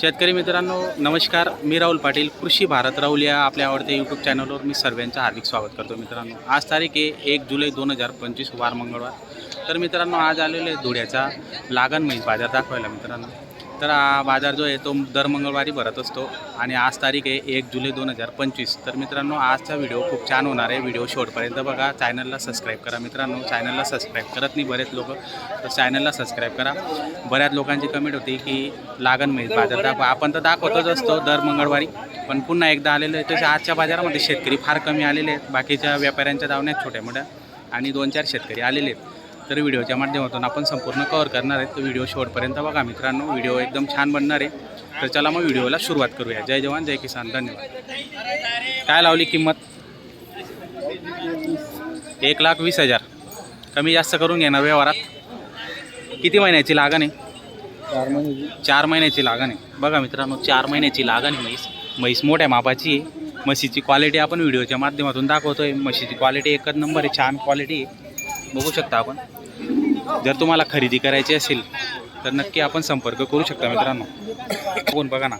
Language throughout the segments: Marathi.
शेतकरी मित्रांनो नमस्कार. मी राहुल पाटील कृषी भारत राहुल या आपल्या आवडत्या यूट्यूब चॅनलवर मी सर्वांचं हार्दिक स्वागत करतो मित्रांनो. आज तारीख आहे एक जुलै दोन हजार पंचवीस वार मंगळवार. तर मित्रांनो आज आलेले आहे धुळ्याचा लागण म्हैस बाजार दाखवायला मित्रांनो. तर हा बाजार जो आहे तो दर मंगळवारी भरत असतो आणि आज तारीख आहे एक जुलै दोन हजार पंचवीस. तर मित्रांनो आजचा व्हिडिओ खूप छान होणार आहे. व्हिडिओ शेवटपर्यंत बघा. चॅनलला सबस्क्राईब करा मित्रांनो. चॅनलला सबस्क्राईब करत नाही बरेच लोक तर चॅनलला सबस्क्राईब करा. बऱ्याच लोकांची कमेंट होती की लागण म्हैस बाजार दाखवा आपण तर दाखवतच असतो दर मंगळवारी पण पुन्हा एकदा आलेलो आहे. तसे आजच्या बाजारामध्ये शेतकरी फार कमी आलेले आहेत. बाकीच्या व्यापाऱ्यांच्या दावण्यात छोट्या मोठ्या आणि दोन चार शेतकरी आलेले आहेत. तर व्हिडिओच्या माध्यमातून आपण संपूर्ण कव्हर करणार आहे. तर व्हिडिओ शेवटपर्यंत बघा मित्रांनो व्हिडिओ एकदम छान बनणार आहे. तर चला मग व्हिडिओला सुरुवात करूया. जय जवान जय किसान. धन्यवाद. काय लावली किंमत? एक लाख वीस हजार. कमी जास्त करून घेणार व्यवहारात. किती महिन्याची लागण आहे? चार महिने चार महिन्याची लागण आहे. बघा मित्रांनो चार महिन्याची लागण आहे म्हैस म्हैस मोठ्या मापाची आहे. म्हशीची क्वालिटी आपण व्हिडिओच्या माध्यमातून दाखवतोय. म्हशीची क्वालिटी एकच नंबर आहे छान क्वालिटी आहे. बघू शकता आपण. जर तुम्हाला खरेदी करायची असेल तर नक्की आपण संपर्क करू शकता मित्रांनो. कोण बघा ना.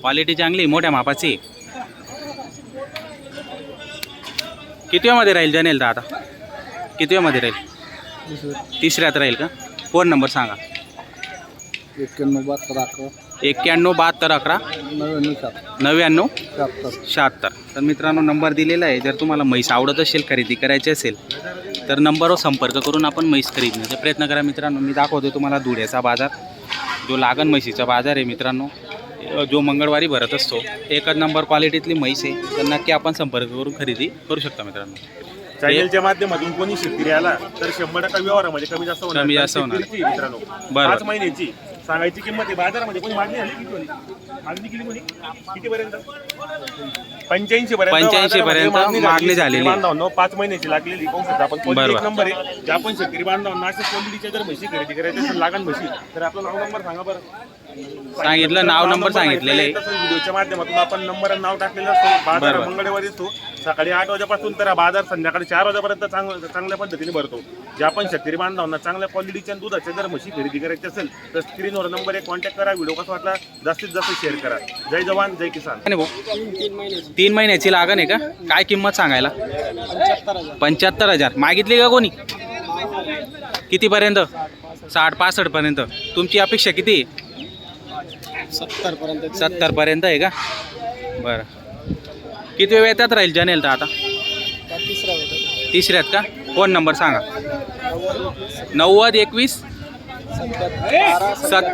क्वालिटी चांगली मोठ्या मापाची. किती वेळामध्ये राहील जनेल तर आता? किती वेळामध्ये राहील? तिसऱ्यात राहील का? फोन नंबर सांगा. एक्क्याण्णव बहात्तर अकरा. एक्क्याण्णव बहात्तर अकरा. नव्याण्णव शहात्तर शहात्तर तर मित्रांनो नंबर दिलेला आहे. जर तुम्हाला म्हैस आवडत असेल खरेदी करायची असेल तर नंबरवर संपर्क करून आपण म्हैस खरेदण्याचा प्रयत्न करा. मित्रांनो मी दाखवतो तुम्हाला धुळ्याचा बाजार. जो लागण म्हशीचा बाजार आहे मित्रांनो जो मंगळवारी भरत असतो. एकच नंबर क्वालिटीतली म्हैस आहे. तर नक्की आपण संपर्क करून खरेदी करू शकता मित्रांनो. चॅनलच्या माध्यमातून कोणी शेतकरी आला तर शंभर टक्का व्यवहारामध्ये कमी जास्त होणार. कमी जास्त होणार. मित्रांनो बरं. पाच महिन्याची सांगायची किंमत आहे. बाजारामध्ये कोणी मागणी आली किती वाली? मागणी केली कोणी? किती पर्यंत पंच्याऐंशी पर्यंत 85 पर्यंत बाजारामध्ये मागणी झालेली. बांधवांनो पाच महिन्याची लागलेली पाहू शकता आपण बरोबर. एक नंबर आहे? जे आपण शेतकरी बांधवांना अशा क्वालिटीच्या जर म्हशी खरेदी करायची असेल लागण म्हशी तर आपलं नाव नंबर सांगा बरं. सांगितलं. नाव नंबर सांगितलेलं आहे. तसंच व्हिडिओच्या माध्यमातून आपण नंबर आणि नाव टाकलेलं असतो. बाजार बरोबर. मंगळवारी असतो सकाळी आठ वाजेपासून तर हा बाजार संध्याकाळी चार वाजेपर्यंत चांग चांगल्या पद्धतीने भरतो. जे आपण शेतकरी बांधवांना चांगल्या क्वालिटीच्या दुधाच्या जर म्हशी खरेदी करायची असेल तर स्क्रीनवर नंबर एक कॉन्टॅक्ट करा व्हिडिओ कसा वाटला जास्तीत जास्त शेअर करा. जय जवान जय किसान. आणि भाऊ तीन महिन्याची लागण आहे का? काय किंमत सांगायला? पंच्याहत्तर हजार. मागितली का कोणी? कितीपर्यंत? साठ पासष्ट पर्यंत. तुमची अपेक्षा किती आहे? सत्तर पर्यंत सत्तर पर्यंत आहे का? बरं. किती वेळ येतात राहील जनेल तर आता? तिसऱ्यात का? फोन नंबर सांगा. नव्वद एकवीस सत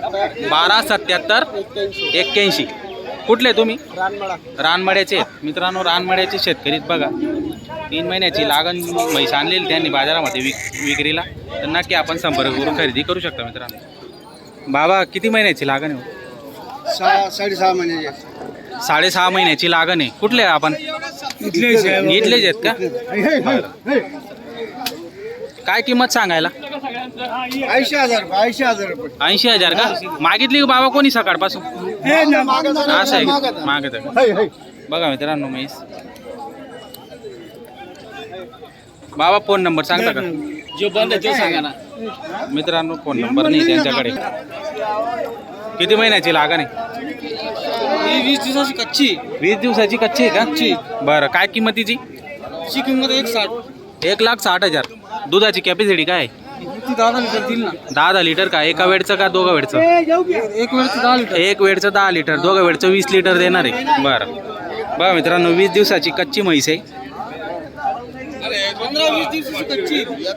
बारा सत्याहत्तर एक्क्याऐंशी. कुठले तुम्ही? रानमळा रानमड्याचे आहेत. मित्रांनो रानमड्याचे शेतकरीत बघा. तीन महिन्याची लागण म्हैस आणलेली त्यांनी बाजारामध्ये विक विक्रीला. तर नक्की आपण संपर्क करून खरेदी करू शकता मित्रांनो. बाबा किती महिन्याची लागण आहे हो? सहा साडेसहा महिने साडेसहा महिन्याची लागण आहे. कुठले आहे आपण? इथलेच आहेत. का? काय किंमत सांगायला? ऐंशी हजार ऐंशी हजार रुपये. ऐंशी हजार का? मागितली का बाबा कोणी सकाळपासून? असं आहे का? मागत आहे का? बघा मित्रांनो म्हैस बाबा फोन नंबर सांगता का? जो बंद आहे ते सांगा ना. मित्रांनो फोन नंबर नाही त्यांच्याकडे. किती महिन्याची लागण आहे? वीस दिवसाची कच्ची वीस दिवसाची कच्ची आहे का? बरं काय किंमतीची? ची किंमत एक साठ एक लाख साठ हजार. दुधाची कॅपॅसिटी काय आहे? ती दहा लिटर दिल ना. दहा दहा लिटर का? एका वेळचं का दोघा वेळचं? एक वेळची दहा लिटर. एक वेळचं दहा लिटर दोघा वेळचं वीस लिटर देणार आहे. बरं. बघा मित्रांनो वीस दिवसाची कच्ची म्हैस आहे.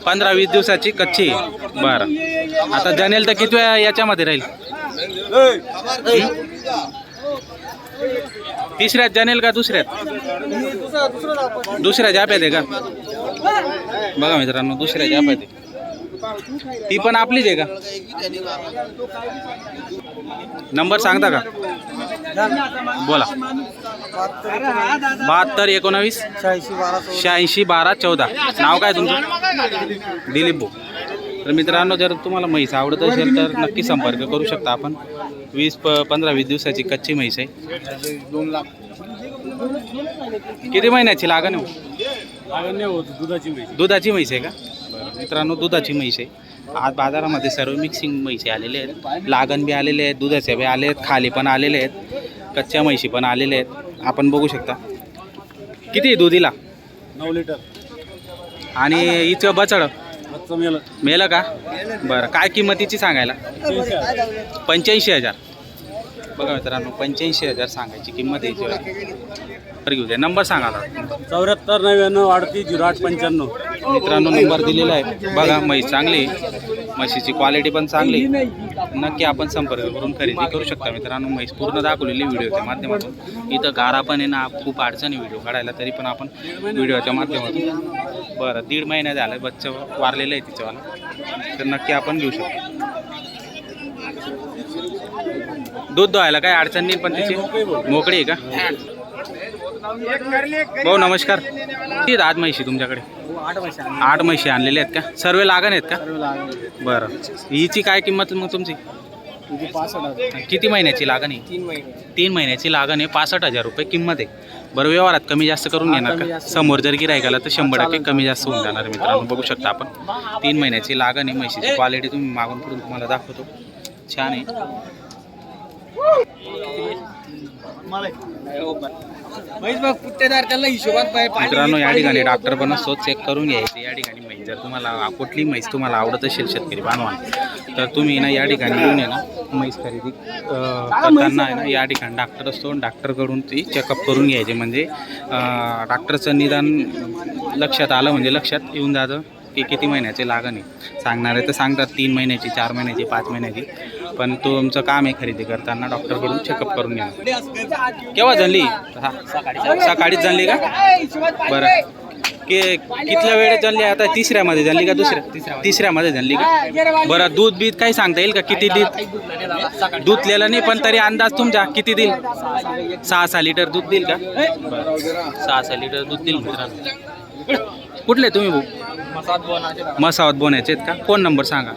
पंधरा वीस दिवसाची कच्ची. बरं. आता जनेल तर किती वेळा याच्यामध्ये राहील? तिसऱ्यात जनेल का दुसऱ्यात. दुसऱ्या जाप्यात आहे का? बघा मित्रांनो दुसऱ्या जाप्यात आहे. ती पण आपलीच आहे का? नंबर सांगता का? बोला. बहात्तर एकोणावीस शहाऐंशी बारा चौदा. नाव काय तुमचं? दिलीप भाऊ. तर मित्रांनो जर तुम्हाला म्हैस आवडत असेल तर नक्की संपर्क करू शकता आपण. वीस प पंधरा वीस दिवसाची कच्ची म्हैस आहे. दोन लाख किती महिन्याची लागण दुधाची म्हैस आहे का? मित्रांनो दुधाची म्हैस आहे. आज बाजारामध्ये सर्व मिक्सिंग म्हैसे आलेले आहेत. लागण बी आलेले आहेत दुधाचे बी आले आहेत खाली पण आलेले आहेत कच्च्या म्हैशी पण आलेले आहेत. आपण बघू शकता. किती दुधीला नऊ लिटर. आणि इथं बचड? मेलं. का? बरं काय किंमतीची सांगायला? पंच्याऐंशी हजार. बघा मित्रांनो पंच्याऐंशी हजार सांगायची किंमत याची. तर घेऊ द्या. नंबर सांगा चौऱ्याहत्तर नव्याण्णव अडतीस झिरो आठ पंच्याण्णव. मित्रांनो नंबर दिलेला आहे. बघा म्हैस चांगली आहे. म्हशीची क्वालिटी पण चांगली आहे. नक्की आपण संपर्क करून खरेदी करू शकता. मित्रांनो म्हैस पूर्ण दाखवलेली व्हिडिओच्या माध्यमातून. इथं गारा पण आहे ना खूप अडचणी व्हिडिओ काढायला तरी पण आपण व्हिडिओच्या माध्यमातून. बरं दीड महिना झाला बच्चं वारलेलं आहे तिच्यावाला. तर नक्की आपण घेऊ शकतो. दूध धुवायला काय अडचण नाही पण तिची? मोकळी आहे का? भाऊ नमस्कार. किती आज म्हैशी तुमच्याकडे? आठ आठ म्हशी आणलेले आहेत का? सर्व लागण आहेत का? बरं. हिची काय किंमत मग तुमची? किती महिन्याची लागण आहे? तीन महिने. तीन महिन्याची लागण आहे. पासष्ट हजार रुपये किंमत आहे. बरं व्यवहारात कमी जास्त करून घेणार का. समोर जर गिरायकाला तर शंभर टक्के. कमी जास्त होऊन जाणार मित्रांनो. बघू शकता आपण. तीन महिन्याची लागण आहे. म्हशीची क्वालिटी तुम्ही मागून पुढून तुम्हाला दाखवतो. छान आहे. मित्रांनो या ठिकाणी. डॉक्टर पण असतो. चेक करून घ्यायचे. या ठिकाणी म्हैस जर तुम्हाला कुठली म्हैस तुम्हाला आवडत असेल शेतकरी बांधवांना तर तुम्ही ना या ठिकाणी येऊन आहे ना. म्हैस खरेदी करताना आहे ना या ठिकाणी डॉक्टर असतो डॉक्टरकडून ती चेकअप करून घ्यायचे. म्हणजे डॉक्टरचं निदान लक्षात आलं म्हणजे लक्षात येऊन जातं की किती महिन्याचे लागण आहे. सांगणारे तर सांगतात तीन महिन्याची चार महिन्याची पाच महिन्याची. पण तुमचं काम आहे खरेदी करताना डॉक्टरकडून चेकअप करून घ्या केव्हा झाली? हा सकाळीच झाली का? बरं. के कितल्या वेळेत झाली? आता तिसऱ्यामध्ये झाली का दुसऱ्या? तिसऱ्यामध्ये झाली का? बरं दूध बीत काही सांगता येईल का? किती दूध दूध लिहिलं नाही पण तरी अंदाज तुमचा किती देईल? सहा सहा लिटर दूध देईल का? सहा सहा लिटर दूध देईल मित्रांनो कुठले तुम्ही भाऊ? मसावत बोनायचे आहेत का? फोन नंबर सांगा?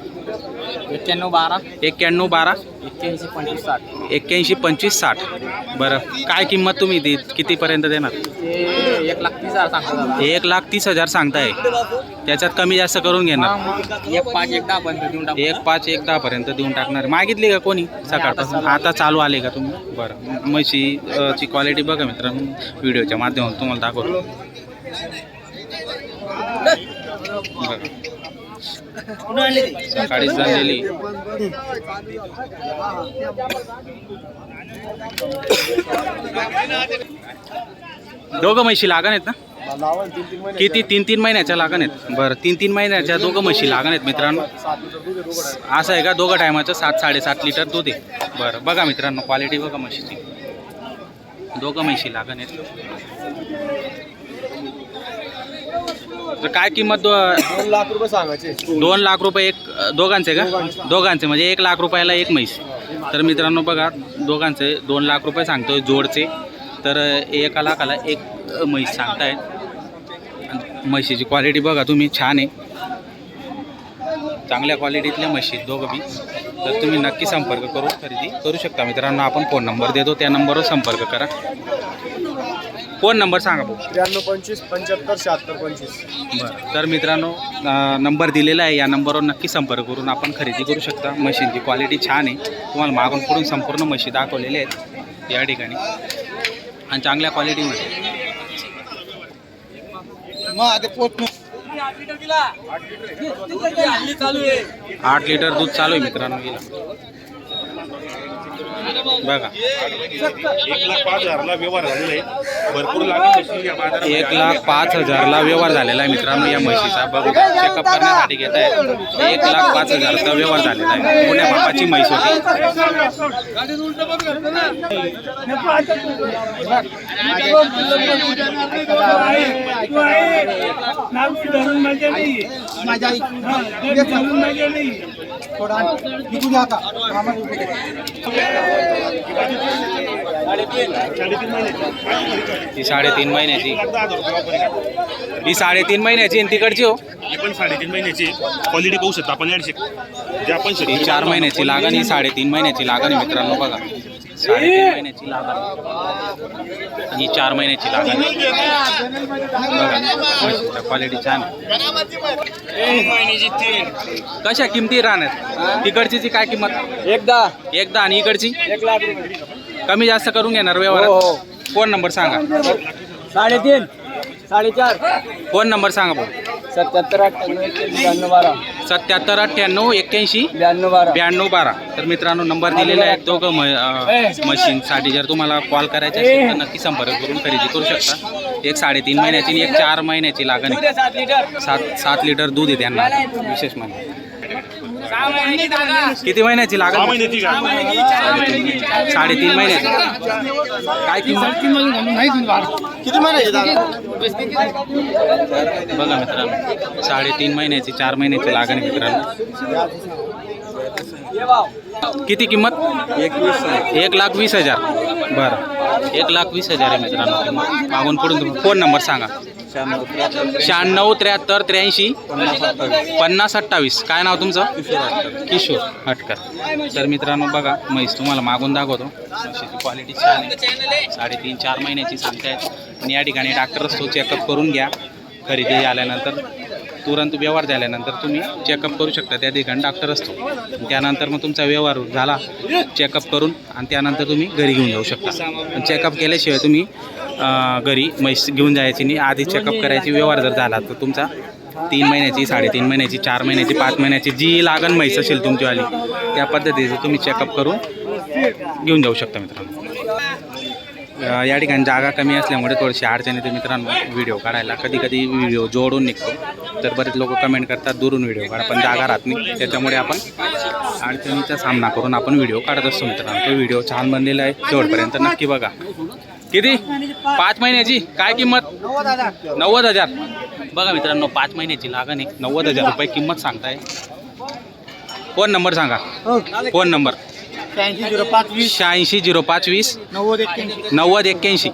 एक्क्याण्णव बारा. एक्क्याण्णव बारा. एक्क्याऐंशी पंचवीस साठ. एक्क्याऐंशी पंचवीस साठ. बरं. काय किंमत तुम्ही दे कितीपर्यंत देणार? ते एक लाख तीस हजार सांगतो दादा. एक लाख तीस हजार सांगताय. त्याच्यात कमी जास्त करून घेणार. एक पाच एक दहा पर्यंत देऊन टाकू. एक पाच एक दहापर्यंत देऊन टाकणार. मागितली का कोणी सकाळपासून? आता चालू आले. का तुम्ही? बरं. म्हशी अ, ची क्वालिटी बघा मित्रांनो. व्हिडिओच्या माध्यमातून तुम्हाला दाखवतो. बघा. सकाळीच झालेली. दोघं म्हशी लागण आहेत ना? किती? तीन तीन महिन्याच्या लागण आहेत. बरं तीन तीन महिन्याच्या दोघं म्हशी लागण आहेत मित्रांनो. असं आहे का? दोघं टायमाचं सात साडेसात लिटर दूध आहे. बरं बघा मित्रांनो क्वालिटी बघा म्हशीची. दोघं म्हशी लागण आहेत. तर काय किंमत दो दोन लाख रुपये सांगायचे. दोन लाख रुपये एक दोघांचे का? दोघांचे. म्हणजे एक लाख रुपयाला एक म्हैस. तर मित्रांनो बघा दोघांचे दोन लाख रुपये सांगतोय जोडचे. तर एका लाखाला एक म्हैस सांगताय म्हशीची क्वालिटी बघा तुम्ही छान आहे. चांगल्या क्वालिटीतल्या म्हशी आहेत दोघं बी. तर तुम्ही नक्की संपर्क करून खरेदी करू शकता मित्रांनो. आपण फोन नंबर देतो त्या नंबरवर संपर्क करा. फोन नंबर सांगा भाऊ? त्र्याण्णव पंचवीस पंच्याहत्तर शहात्तर पंचवीस. बरं. तर मित्रांनो अं, नंबर दिलेला आहे. या नंबरवर नक्की संपर्क करून आपण खरेदी करू शकता. मशीनची क्वालिटी छान आहे. तुम्हाला मागून पुढून संपूर्ण मशी दाखवलेल्या आहेत या ठिकाणी. आणि चांगल्या क्वालिटीमध्ये आठ लिटर दूध चालू आहे मित्रांनो हिला. बघा. एक लाख पाच हजारला व्यवहार झालेला आहे. भरपूर बाजारामध्ये एक लाख पाच हजारला व्यवहार झालेला आहे मित्रांनो या म्हशीचा. बघू चेकअप करण्यासाठी घेत आहे. एक लाख पाच हजारचा व्यवहार झालेला आहे. मोठ्या मापाची म्हैस होती. ही साडेतीन महिन्याची. ही साडेतीन महिन्याची आणि तिकडची हो. ही पण साडेतीन महिन्याची. क्वालिटी पाहू शकता आपण याडशे जे आपण ही शेतकरी चार महिन्याची लागण ही साडेतीन महिन्याची लागण आहे मित्रांनो बघा. साडेतीन महिन्याची लागण. ही चार महिन्याची लागण बघा क्वालिटी छान. कशा किमती राहणार तिकडची काय किंमत? एकदा. एकदा आणि इकडची? एक लाख कमी जास्त करून घेणार हो, व्यवहार हो. फोन नंबर सांगा. साडेतीन. साडेचार. फोन नंबर सांगा भाऊ सत्याहत्तर अठ्ठ्याण्णव एक्क्याऐंशी ब्याण्णव बारा. सत्याहत्तर अठ्ठ्याण्णव एक्क्याऐंशी ब्याण्णव बारा. ब्याण्णव बारा. तर मित्रांनो नंबर दिलेला आहे. दोघं म- अं, मशीनसाठी जर तुम्हाला कॉल करायचा असेल तर नक्की संपर्क करून खरेदी करू शकता. एक साडेतीन महिन्याची आणि एक चार महिन्याची लागण आहे. सात सात लिटर दूध आहे त्यांना विशेष म्हणजे. किती महिन्याची का साडेतीन महिन्याची काय किंमत? बघा मित्रांनो साडेतीन महिन्याची चार महिन्याची लागण मित्रांनो. किती किंमत? एक लाख वीस हज़ार. बरं. एक लाख वीस हज़ार आहे मित्रांनो. मागून तुम्ही फ़ोन नंबर सांगा. शहाण्णव त्र्याहत्तर त्र्याऐंशी पन्नास अठ्ठावीस. काय नाव तुमचं? किशोर हटकर. तर मित्रांनो बघा म्हैस तुम्हाला मागून दाखवतो. म्हशीची क्वालिटी छान आहे. साडेतीन चार महिन्याची सांगतायत. आणि या ठिकाणी डॉक्टर असतो चेकअप करून घ्या. खरेदी आल्यानंतर तुरंत व्यवहार झाल्यानंतर तुम्ही चेकअप करू शकता. त्या ठिकाणी डॉक्टर असतो. त्यानंतर मग तुमचा व्यवहार झाला चेकअप करून आणि त्यानंतर तुम्ही घरी घेऊन जाऊ शकता. पण चेकअप केल्याशिवाय तुम्ही घरी म्हैस घेऊन जायची नाही आधी चेकअप करायची व्यवहार जर झाला तर तुमचा तीन महिन्याची साडेतीन महिन्याची चार महिन्याची पाच महिन्याची जी लागण म्हैस असेल तुमचीवाली त्या पद्धतीचं तुम्ही चेकअप करून घेऊन जाऊ शकता मित्रांनो. या ठिकाणी जागा कमी असल्यामुळे थोडीशी अडचण येते मित्रांनो व्हिडिओ काढायला. कधी कधी व्हिडिओ जोडून निघतो. तर बरेच लोक कमेंट करतात दुरून व्हिडिओ काढा पण जागा राहत नाही. त्याच्यामुळे आपण अडचणीचा सामना करून आपण व्हिडिओ काढत असतो मित्रांनो. तो व्हिडिओ छान बनलेला आहे. शेवटपर्यंत नक्की बघा. किती? पाच महिन्याची काय किंमत? नव्वद हजार. बघा मित्रांनो पाच महिन्याची लागण आहे. नव्वद हजार रुपये किंमत सांगताय. फोन नंबर सांगा. Phone number. शहाऐंशी झिरो पाच वीस. शहाऐंशी झिरो पाच वीस. नव्वद एक्क्याऐंशी. नव्वद एक्क्याऐंशी.